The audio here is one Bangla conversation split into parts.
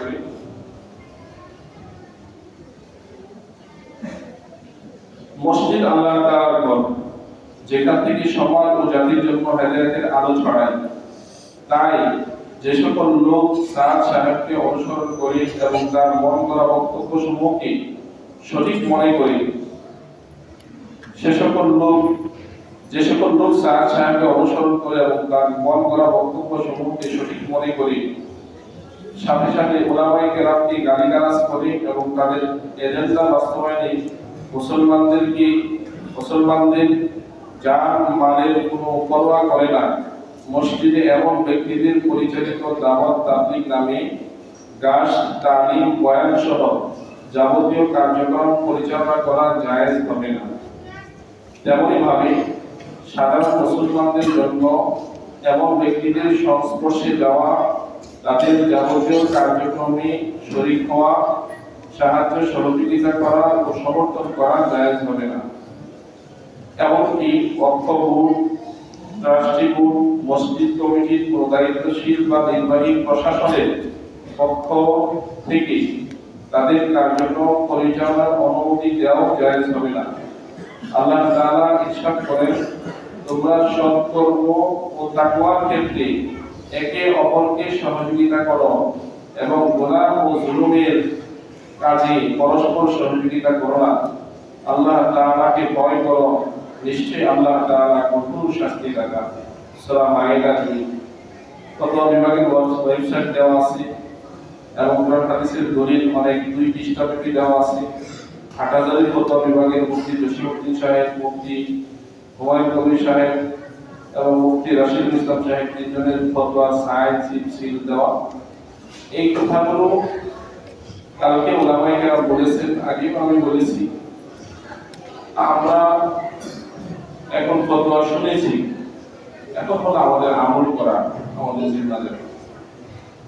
করি। মসজিদ আল্লাহ ঘর, যেখান থেকে সমাজ ও জাতির জন্য আলো ছড়ায়। তাই যে সকল লোক সাদ সাহেবকে অনুসরণ করে এবং তার মন করা বক্তব্য সমূহকে সঠিক মনে করে, সে সকল লোক, যে সকল লোক সাদ সাহেবকে অনুসরণ করে এবং তার মন করা বক্তব্য সমূহকে সঠিক মনে করে সাথে সাথে ওলামাই কেরামকে গালিগালাজ করে এবং তাদের এজেন্ডা বাস্তবায়নে মুসলমানদেরকে, মুসলমানদের যান মালের কোনো পরোয়া করে না। মসজিদে এমন ব্যক্তিদের পরিচালিত দাওয়াত তাবলিগ নামে গাছ তালিম বয়ান সহ যাবতীয় কার্যক্রম পরিচালনা করা জায়েজ হবে না। তেমনি ভাবে সাধারণ মুসলমানদের জন্য এমন ব্যক্তিদের সংস্পর্শে যাওয়া তাদের যাবতীয় কার্যক্রমে শরীক হওয়া, সাহায্য সহযোগিতা করা ও সমর্থন করা জায়েজ হবে না। এমনকি অক্ষ বোর্ড মসজিদ কমিটির দায়িত্বশীল বা নির্বাহী প্রশাসনের পক্ষ থেকে তাদের কার্যক্রম পরিচালনার অনুমতি দেওয়াও জায়েজ হবে না। আল্লাহ তাআলা ইরশাদ করেন, তোমরা সৎকর্ম ও তাকওয়ার ক্ষেত্রে একে অপরকে সহযোগিতা করো এবং গুনাহ ও জুলুমের কাজে পরস্পর সহযোগিতা করো না। আল্লাহ তাআলাকে ভয় করো। নিশ্চয়ই আল্লাহ তাআলা কঠোর শাস্তি দাতা সূরা মাইদা দুই। ফতোয়া বিভাগের ওয়েবসাইট দেওয়া আছে এবং কোরআন হাদিসের দলিল অনেক। দুই পৃষ্ঠাব্যাপী দেওয়া আছে। হাটাজারি ফতোয়া বিভাগের মুফতি জসিমউদ্দিন সাহেব, মুফতি, হুমায়ুন কবির সাহেব এবং মুফতি রাশিদুল ইসলাম সাহেব তিনজনের ফতোয়া সাইন সিল সিল দেওয়া। এই কথাগুলো কালকে ওলামাই কেরাম বলেছেন আগেও আমি বলেছি। আমরা এখন ফতোয়া শুনেছি এখন হলো আমাদের আমল করা আমাদের জিম্মাদারি।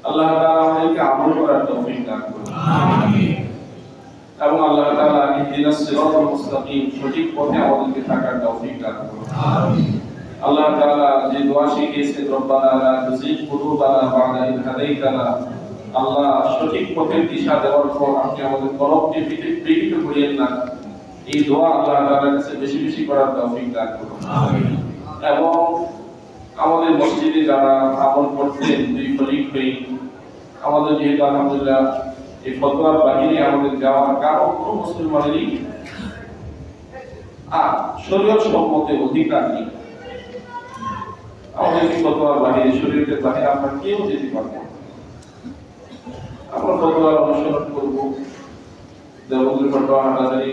আল্লাহ তাআলা আমাদেরকে আমল করার তৌফিক দান করুন। এবং আল্লাহ তাআলা ইহদিনাস সিরাতাল মুস্তাকিম সঠিক পথে আমাদেরকে থাকার তৌফিক দান করুন। আল্লাহ তাআলা যে দোয়া শিখিয়েছেন রব্বানা লা তুজিগ কুলুবানা বা'দা ইদ হাদাইতানা আল্লাহ সঠিক পথের দিশা দেওয়ার পর আপনি আমাদের কলবকে পিঠে করিয়েন না। এই দোয়া আল্লাহ তাআলার কাছে বেশি বেশি করার তৌফিক দান করুন। এবং আমাদের মসজিদে যারা আমল করতেন দুই খলিক হয়ে আমাদের যেহেতু আলহামদুলিল্লাহ এই ফতোয়ার বাহিরে আমাদের যাওয়ার কারণ কোনো মুসলমানেরই আর শরীয়ত সম্মতে অধিকার নেই। আমাদের ফতোয়ার বাহিরে আমরা কেউ যেতে আমরা ফতোয়ার অনুসরণ করব। ফটোয়া হাটাজারি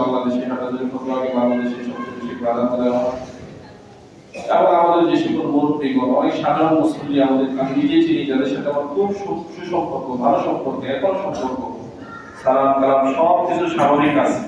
বাংলাদেশে হাটাজারি ফটোয়াকে বাংলাদেশে সবচেয়ে প্রাধান্য দেওয়া এবং আমাদের যে সকল মুরব্বীগণ অনেক সাধারণ মুসলিম আমাদের আমি নিজে চিনি যাদের সাথে আমার খুব সুসম্পর্ক, ভালো সম্পর্ক এখন সম্পর্ক সালাম কালাম সব কিছু স্বাভাবিক আছে।